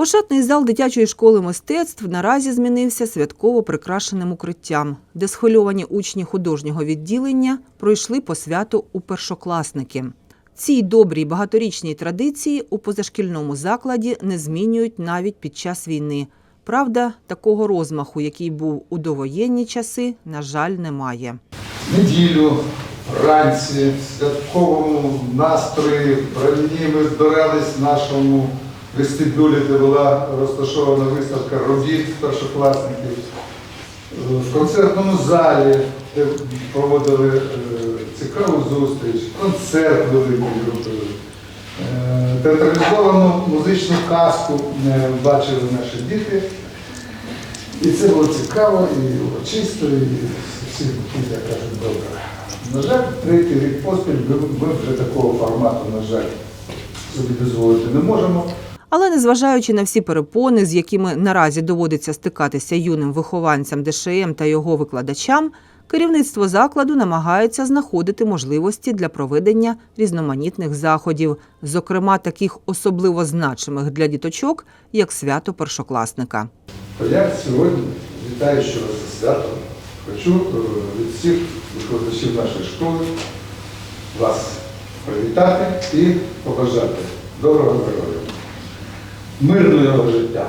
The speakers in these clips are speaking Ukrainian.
Ошатний зал дитячої школи мистецтв наразі змінився святково прикрашеним укриттям, де схвильовані учні художнього відділення пройшли по святу у першокласники. Цій добрій багаторічній традиції у позашкільному закладі не змінюють навіть під час війни. Правда, такого розмаху, який був у довоєнні часи, на жаль, немає. неділю вранці в святковому настрої броні ми збирались в нашому вестибюлі, де була розташована виставка робіт першокласників. В концертному залі, де проводили е, цікаву зустріч, концерт великий робили. Е, Театралізовану музичну казку е, бачили наші діти. І це було цікаво, і урочисто, і всі як кажуть, добре. На жаль, третій рік поспіль ми вже такого формату, на жаль, собі дозволити не можемо. Але незважаючи на всі перепони, з якими наразі доводиться стикатися юним вихованцям ДШМ та його викладачам, керівництво закладу намагається знаходити можливості для проведення різноманітних заходів, зокрема таких особливо значимих для діточок, як свято першокласника. Я сьогодні, вітаючи вас зі святом, хочу е, від всіх викладачів нашої школи вас привітати і побажати доброго здоров'я, мирного життя,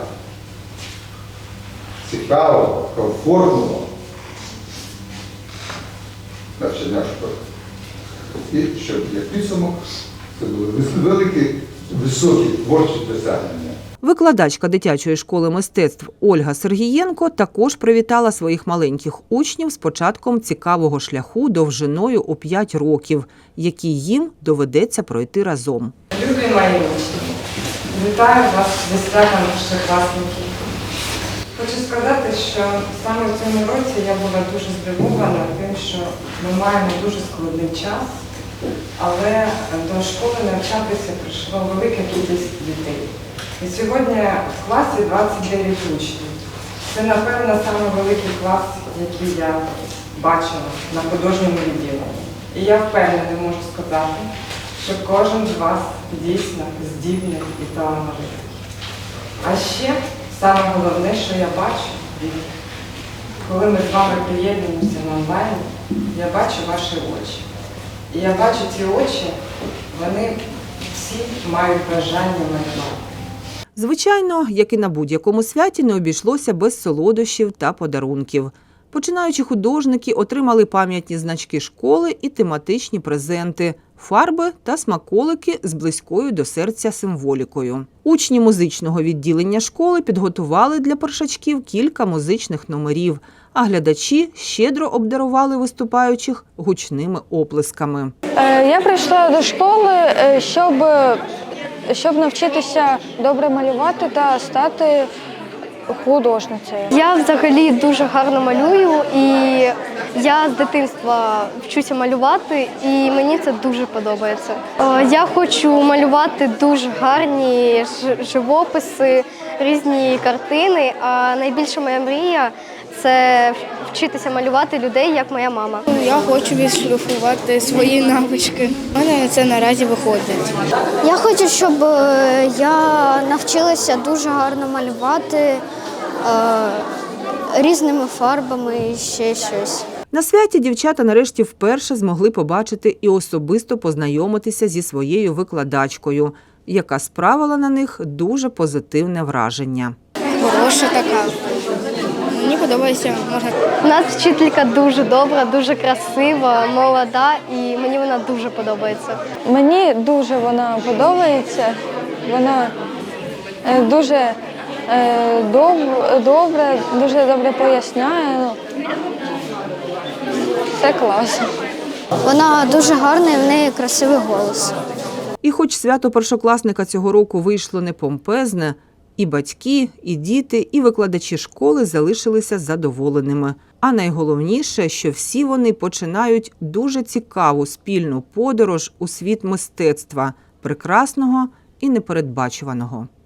цікавого, комфортного навчання в школі. І щоб як підсумок це були великі, високі творчі досягнення. Викладачка дитячої школи мистецтв Ольга Сергієнко також привітала своїх маленьких учнів з початком цікавого шляху довжиною у 5 років, який їм доведеться пройти разом. Любі мої учні, вітаю вас зі святом першокласників. Хочу сказати, що саме в цьому році я була дуже здивована тим, що ми маємо дуже складний час, але до школи навчатися прийшла велика кількість дітей. І сьогодні в класі 29 учнів. Це, напевно, саме великий клас, який я бачила на художньому відділенні. І я впевнена можу сказати, що кожен з вас дійсно здібний і талановитий. А ще саме головне, що я бачу, коли ми з вами приєднуємося на онлайн, я бачу ваші очі. І я бачу ці очі, вони всі мають бажання малювати. Звичайно, як і на будь-якому святі, не обійшлося без солодощів та подарунків. Починаючи художники отримали пам'ятні значки школи і тематичні презенти, фарби та смаколики з близькою до серця символікою. Учні музичного відділення школи підготували для першачків кілька музичних номерів, а глядачі щедро обдарували виступаючих гучними оплесками. Е, Я прийшла до школи, е, щоб, щоб навчитися добре малювати та стати художницею. Я взагалі дуже гарно малюю, і я з дитинства вчуся малювати, і мені це дуже подобається. Е, Я хочу малювати дуже гарні живописи, різні картини. А найбільша моя мрія це вчитися малювати людей, як моя мама. Я хочу відшліфувати свої навички. У мене це наразі виходить. Я хочу, щоб е, я навчилася дуже гарно малювати е, різними фарбами і ще щось. На святі дівчата нарешті вперше змогли побачити і особисто познайомитися зі своєю викладачкою, яка справила на них дуже позитивне враження. Хороша така. Подобається, можна У нас вчителька дуже добра, дуже красива, молода, і мені вона дуже подобається. Мені дуже вона подобається. Вона е, дуже е, доб- добре, дуже добре поясняє. Ну, Це класно. Вона дуже гарна і в неї красивий голос. І хоч свято першокласника цього року вийшло не помпезне, і батьки, і діти, і викладачі школи залишилися задоволеними. А найголовніше, що всі вони починають дуже цікаву спільну подорож у світ мистецтва, прекрасного і непередбачуваного.